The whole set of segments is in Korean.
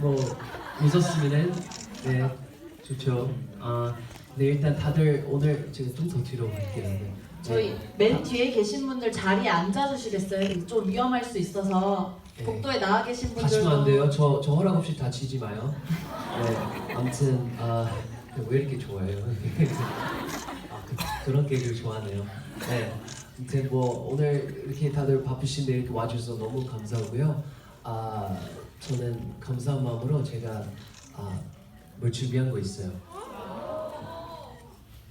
뭐 웃었으면은 네 좋죠. 아, 네 일단 다들 오늘 제가 좀 더 뒤로 갈게요. 네. 저희 맨 뒤에 계신 분들 자리에 앉아주시겠어요? 좀 위험할 수 있어서 네. 복도에 나와 계신 분들도 다치면 안 돼요. 저, 저 허락 없이 다치지 마요. 네, 아무튼 아, 왜 이렇게 좋아해요? 아, 그, 그런 게임을 좋아하네요. 네, 아무튼 뭐 오늘 이렇게 다들 바쁘신데 이렇게 와주셔서 너무 감사하고요. 아, 저는 감사한 마음으로 제가 아, 뭘 준비한 거 있어요.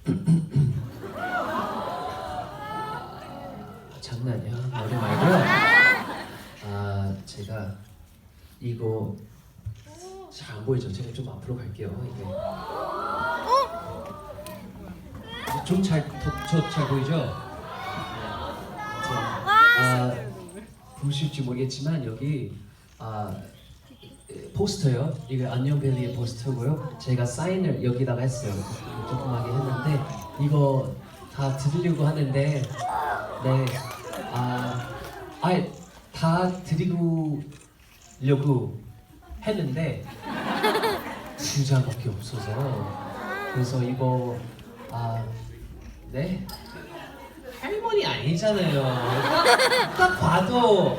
장난이야? 말이 말고요. 아 제가 이거 잘 안 보이죠? 제가 좀 앞으로 갈게요. 이게 좀잘저잘 보이죠? 네. 아 보실지 모르겠지만 여기 아 포스터요. 이거 안녕 벨리의 포스터고요. 제가 사인을 여기다가 했어요. 조그맣게 했는데 이거 다 드리려고 하는데 네. 아, 아예 다 드리려고 했는데 진짜밖에 없어서 그래서 이거 아, 네? 할머니 아니잖아요. 딱 봐도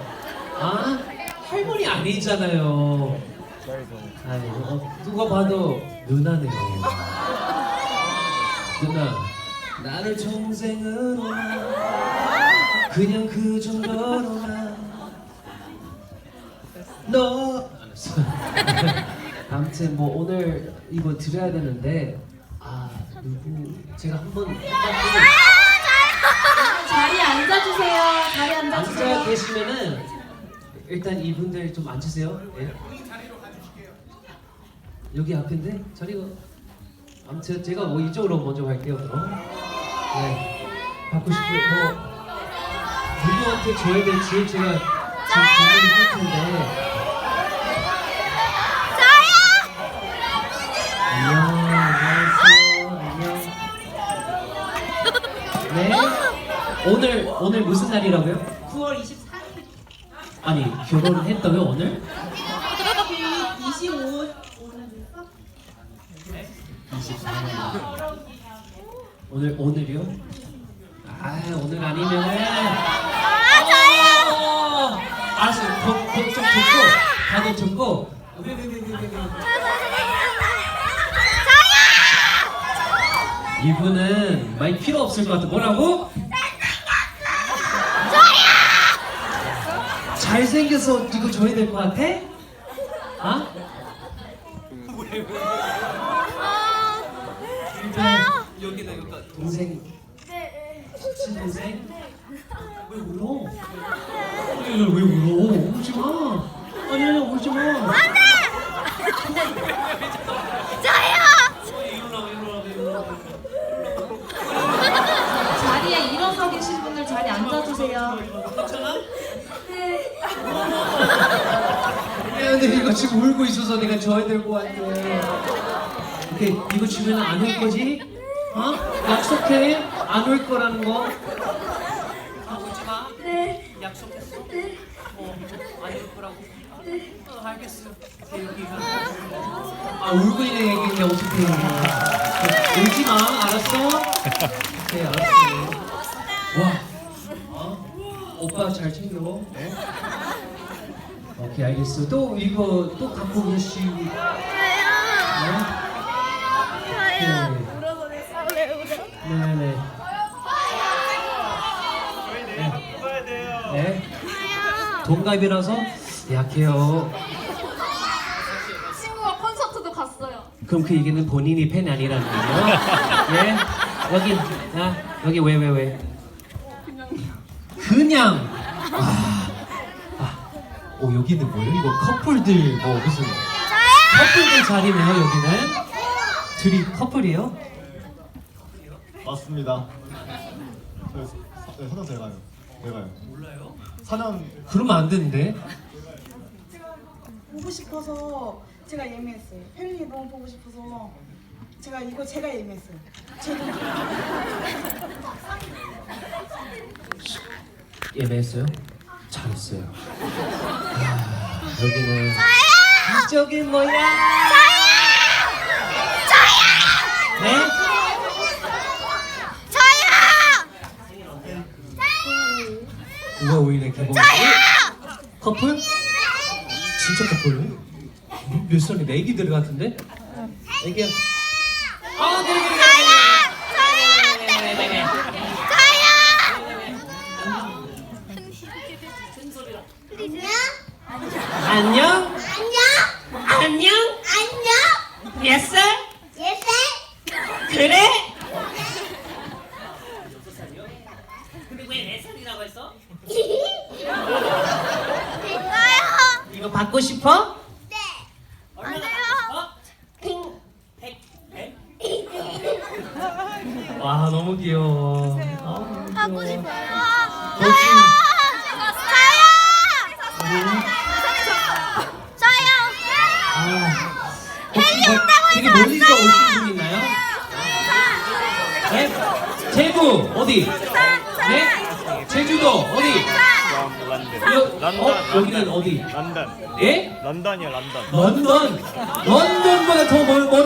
아 할머니 아니잖아요. 아니 어, 누가 봐도 누나네요. 누나 나를 동생으로 그냥 그 정도로만 너 알았어. 아무튼 뭐 오늘 이거 드려야 되는데 아 누구 제가 한번 자리에 앉아주세요. 자리에 앉아 앉아주세요. 계시면은 일단 이분들 좀 앉으세요. 예. 여기 앞인데 자리가 아무튼 제가 뭐 이쪽으로 먼저 갈게요. 그럼 네 받고 싶은 뭐 누구한테 줘야 될지 제가 지금 고민이 할 텐데. 안녕, 안녕하세요. 안녕. 네. 오늘 오늘 무슨 날이라고요? 9월 24일 아니 결혼을 했다고요 오늘? 25 오늘 오늘이요? 아 오늘 아니면은 아 알았어 거좀 듣고 다들 듣고 이분은 많이 필요 없을 것 같아 뭐라고? 잘생겨서 이거 줘야 될 것 같아? 아? 일단 여기다 여기다 동생 친동생 왜 울어? 아니 왜 울어? 울지 마 아니 아니 울지 마 안돼 자리에 일어서 계신 분들 자리에 앉아주세요. 야, 근데 이거 지금 울고 있어서 내가 져야 될것 같아. 오케이, 이거 주면 안울 거지? 어? 약속해? 안울 거라는 거? 아, 울지 마. 네. 약속했어? 네. 어, 안울 거라고? 어, 알겠어. 오케이, 여기가. 아, 울고 있는 얘기인데 어떻게 해. 울지 마, 알았어? 오케이, 알았어. 와. 어? 오빠 잘 챙겨. 네? 오케이 알겠어. 또 이거 또 갖고 계시고. 네? 네네. 네네. 네. 네. 동갑이라서 약해요. 친구가 콘서트도 갔어요. 그럼 그 얘기는 본인이 팬이 아니라는 거예요? 예? 여기, 아, 여기 왜, 왜, 왜? 그냥. 아, 아, 오, 여기는 뭐예요? 이거 커플들, 뭐, 무슨. 커플들 자리네요, 여기는. 둘이 커플이에요? 맞습니다. 사- 네, 사년 제가요. 내가요. 몰라요? 4년 그러면 안 되는데. 보고 싶어서 제가 예매했어요. 펠리 너무 보고 싶어서 제가 이거 제가 예매했어요. 제가 예매했어요? 잘했어요. 아, 여기는 진짜 저게 뭐야? 네? 누가 왜 이래 개봉? 커플? 진짜 커플? 몇 살인데? 애기들 같은데? 애기야. 아 그래. 그래, 그래, 그래, 그래. 안녕? 안녕? 그래? 근데 왜 네 살이라고 했어? 이거 받고 싶어? 얼마나 받고 싶어? 백, 백? 와 너무 귀여워. 아, 너무 귀여워. 너 지금 아, 혹시 뭐 되게 멀리서 오신 분 있나요? 네? 제부 어디? 네? 제주도 어디? 여, 런던, 어? 여기는. 어디? 런던. 예? 런던이야, 런던. 런던. 런던보다 더 멀, 멀